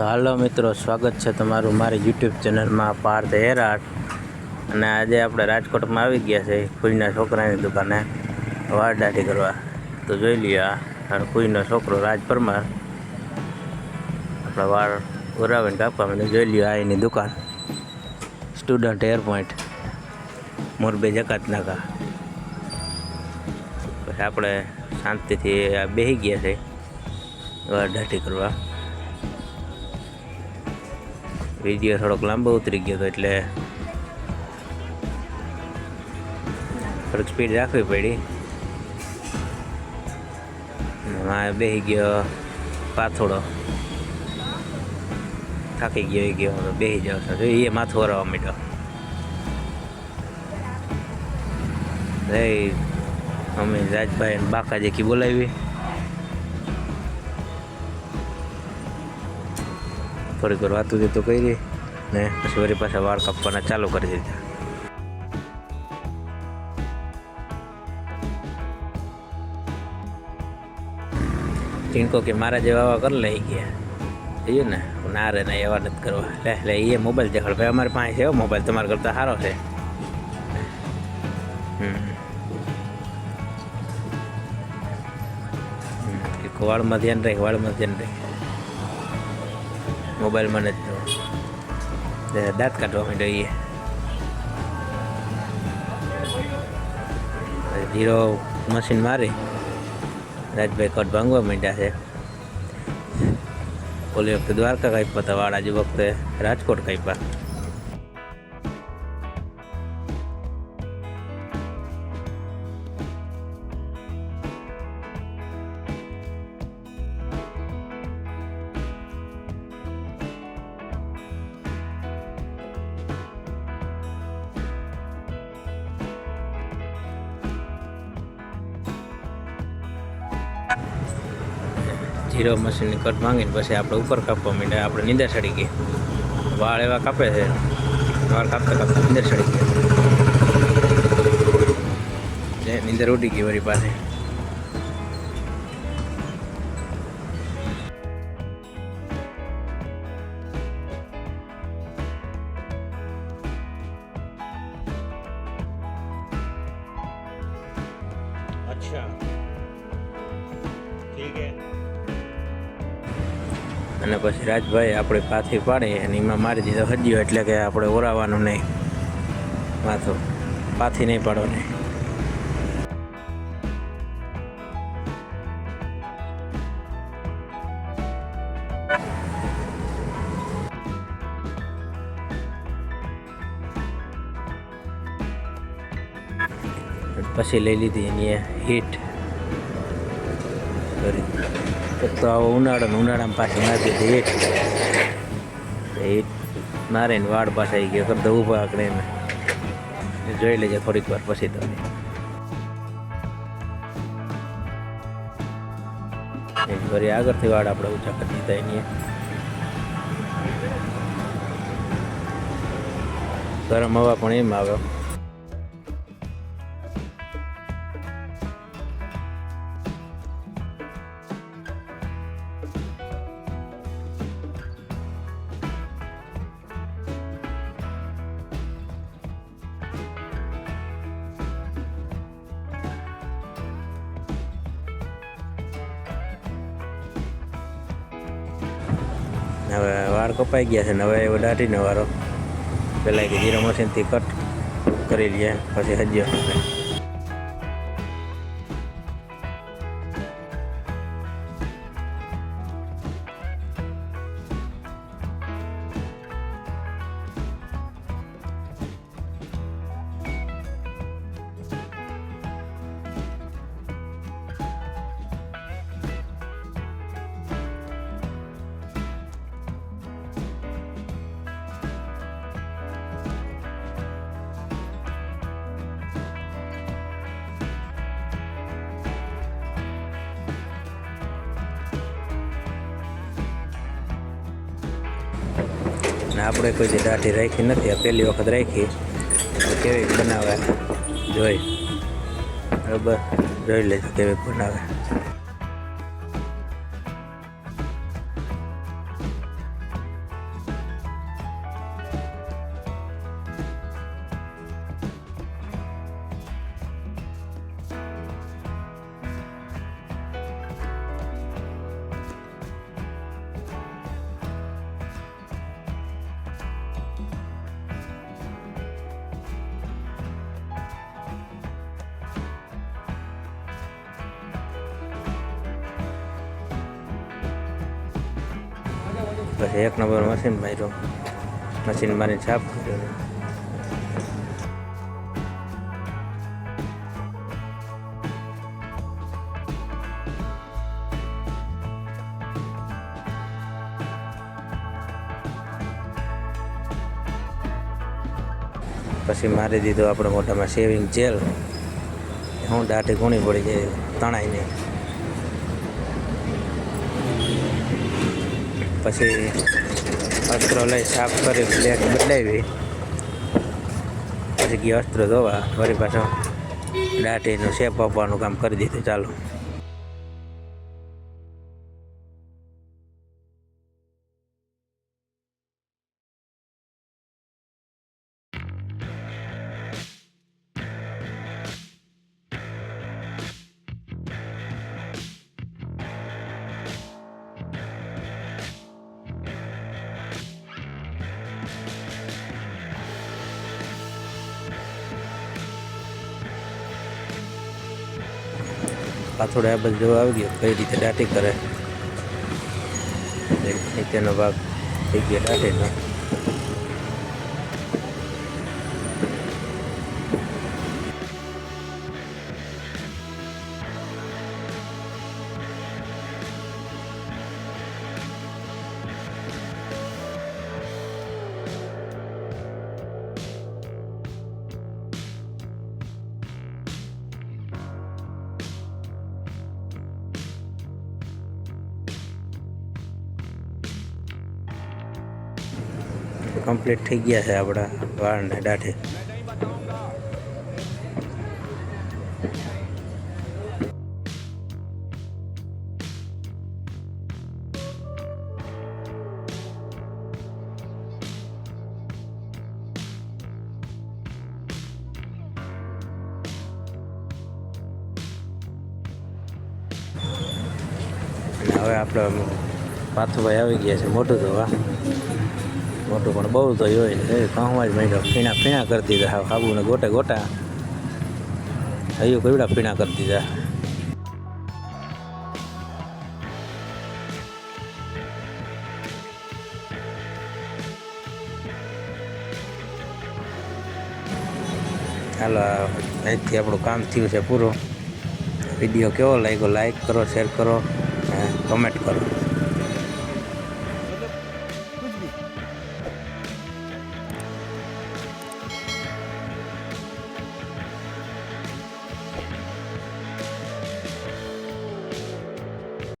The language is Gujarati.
તો હાલો મિત્રો, સ્વાગત છે તમારું મારી યુટ્યુબ ચેનલમાં પાર્થ હેરાટ. અને આજે આપણે રાજકોટમાં આવી ગયા છે ફૂઈના છોકરાની દુકાને વાળ કરવા. તો જોઈ લઈએ અને ફૂઈનો છોકરો રાજ પરમાર આપણા વાળ ઉરાવીને કાપવા માટે જોઈ લઈએ આ એની દુકાન. સ્ટુડન્ટ એરપોઈન્ટ મોરબી જકાતનાકા. પછી આપણે શાંતિથી બેસી ગયા છે વાળ કરવા. વીડિયો થોડોક લાંબો ઉતરી ગયો હતો એટલે થોડીક સ્પીડ રાખવી પડી. માં બેસી ગયો પાથોડો. થાકી ગયો, એ ગયો, હવે બેસી જાવ છો. એ માથું હરાવવા માંડ્યો. અમે રાજભાઈ બાકાજી કી બોલાવી. થોડીક વાર વાતું દીધું કરી. ને પછી વળી પાછા વાળ કાપવાના ચાલુ કરી દીધા. ટીણકો કે મારા જેવા આવા કરી લઈ ગયા. જોયું ને ના રે ને એવા નથી કરવા. લે લે એ મોબાઈલ દેખાડ. ભાઈ, અમારી પાસે છે મોબાઈલ, તમારા કરતાં સારો છે. વાળમાં ધ્યાન રાખ, વાળમાં ધ્યાન રાખ. મોબાઈલમાં નથી જોવું. દાંત કાઢવા માંડ્યો એ જીરો મશીન મારી. રાજભાઈ કટ ભાંગવા માંડ્યા છે. ઓલી વખતે દ્વારકા કાપ્યા હતા વાળ આજે વખતે રાજકોટ કાપ્યા. જીરો મશીનની કટ માંગીને પછી આપણે ઉપર કાપવા માંડ્યા. આપણે નીંદર ચડી ગઈ. વાળ એવા કાપે છે. વાળ કાપતા કાપતા નીંદર ચડી ગઈ. નીંદર ઉડી ગઈ વળી પાસે અચ્છા. અને પછી રાજભાઈ આપણે પાથી પાડી અને એમાં મારી દીધો હજ્યો એટલે કે આપણે ઓરાવાનું નહીં. માથું પાથી નહીં પાડવાની. પછી લઈ લીધી એની હીટ. કરી. તો આવો ઉનાળો ઉનાળામાં પાછી મારી દીધી હીટ મારે વાડ પાછા આવી ગયો. કરતા ઊભા આકડે ને જોઈ લેજે થોડીક વાર પછી તમે. વળી આગળથી વાળ આપણે ઊંચા કરી દીધા એની. ગરમ હવા પણ એમ આવે. હવે વાળ કપાઈ ગયા છે ને હવે એવો દાઢીનો વારો. પેલા કે જીરા મશીનથી કટ કરી લઈએ પછી હજ્યો ને આપણે કોઈ જે દાઢી રાખી નથી, આ પહેલી વખત રાખી. કેવી બનાવે? જોઈ. બરાબર. જોઈ લેજો કેવી બનાવે. પછી એક નંબર મશીન માર્યું. મશીન મારીને છાપ કર્યું પછી મારી દીધો આપણે મોઢામાં શેવિંગ જેલ હું દાઢી ઘૂણી પડી જાય તણાઈને. પછી અસ્ત્રો લઈ સાફ કરી પ્લેટ બદલાવી. પછી ગયો અસ્ત્રો ધોવા. ફરી પાછો દાટીનું શેપ આપવાનું કામ કરી દીધું. ચાલો. પાછળ આ જોવા આવી ગયો. કઈ રીતે દાટી કરે. તેનો ભાગ થઈ ગયો દાઢીનો કમ્પ્લીટ થઈ ગયા છે આપણા વાળને દાઠે હવે આપણે પાથુભાઈ આવી ગયા છે મોટું ધોવા મોટું પણ બહુ તો હોય એ કહું જ માંડ્યો ફીણા ફીણા કરી દીધા. હાવ હાબુને ગોટે ગોટા. હયું કેવડા ફીણા કરી દીધા. હાલો, અહીંથી આપણું કામ થયું છે પૂરું. વીડિયો કેવો લાગ્યો? લાઈક કરો, શેર કરો અને કમેન્ટ કરો.